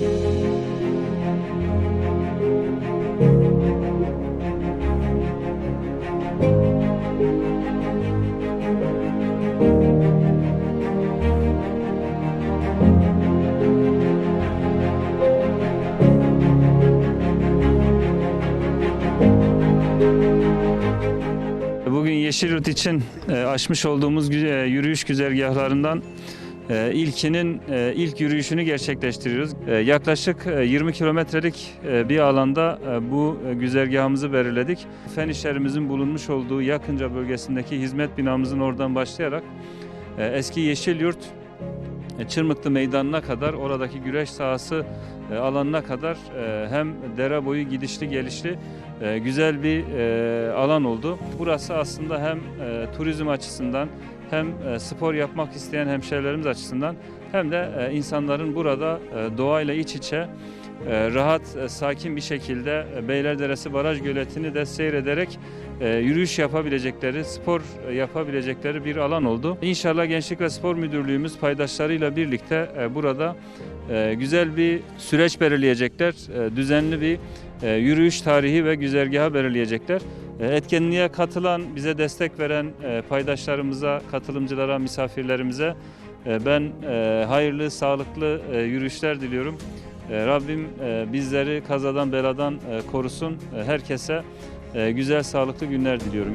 Bugün Yeşilyurt için e, açmış olduğumuz e, yürüyüş güzergahlarından ilkinin e, ilk yürüyüşünü gerçekleştiriyoruz. E, Yaklaşık e, 20 kilometrelik e, bir alanda e, bu e, güzergahımızı belirledik. Fen işlerimizin bulunmuş olduğu yakınca bölgesindeki hizmet binamızın oradan başlayarak e, eski Yeşilyurt e, Çırmıklı Meydanı'na kadar oradaki güreş sahası e, alanına kadar e, hem dere boyu gidişli gelişli e, güzel bir e, alan oldu. Burası aslında hem e, turizm açısından hem e, spor yapmak isteyen hemşehrilerimiz açısından hem de e, insanların burada e, doğayla iç içe e, rahat, e, sakin bir şekilde e, Beylerderesi Baraj Göleti'ni de seyrederek e, yürüyüş yapabilecekleri, spor yapabilecekleri bir alan oldu. İnşallah Gençlik ve Spor Müdürlüğümüz paydaşlarıyla birlikte burada güzel bir süreç belirleyecekler. Düzenli bir yürüyüş tarihi ve güzergahı belirleyecekler. Etkinliğe katılan, bize destek veren paydaşlarımıza, katılımcılara, misafirlerimize ben hayırlı, sağlıklı yürüyüşler diliyorum. E, Rabbim e, bizleri kazadan, beladan e, korusun. Herkese güzel, sağlıklı günler diliyorum.